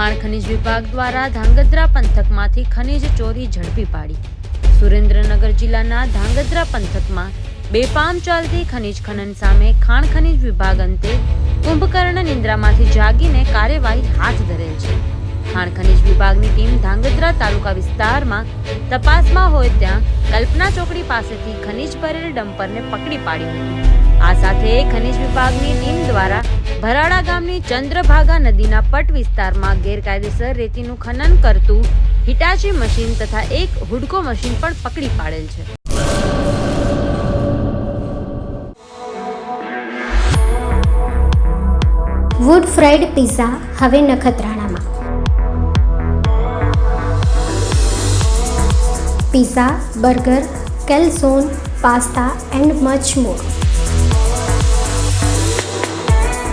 ખાણ ખનિજ વિભાગ દ્વારા ધાંગધ્રા પંથકમાંથી ખનિજ ચોરી ઝડપી પાડી. સુરેન્દ્રનગર જિલ્લાના ધાંગધ્રા પંથકમાં બેફામ ચાલતી ખનીજ ખનન સામે ખાણ ખનિજ વિભાગ અંતે કુંભકર્ણ નિંદ્રામાંથી જાગીને કાર્યવાહી હાથ ધરેલ છે. ખાણ ખનિજ વિભાગની ટીમ ધાંગધ્રા તાલુકા વિસ્તારમાં તપાસમાં હોય ત્યાં કલ્પના ચોકડી પાસેથી ખનીજ ભરેલ ડમ્પરને પકડી પાડ્યું હતું. આ સાથે ખનિજ વિભાગની ટીમ દ્વારા ભરાડા ગામની ચંદ્રભાગા નદીના પટ વિસ્તારમાં ગેરકાયદેસર રેતીનું ખનન કરતું હિટાચી મશીન તથા એક હુડકો મશીન પણ પકડી પાડેલ છે. વુડ ફ્રાઈડ પિઝા હવે નખત્રાણામાં. Pizza burger calzone pasta and much more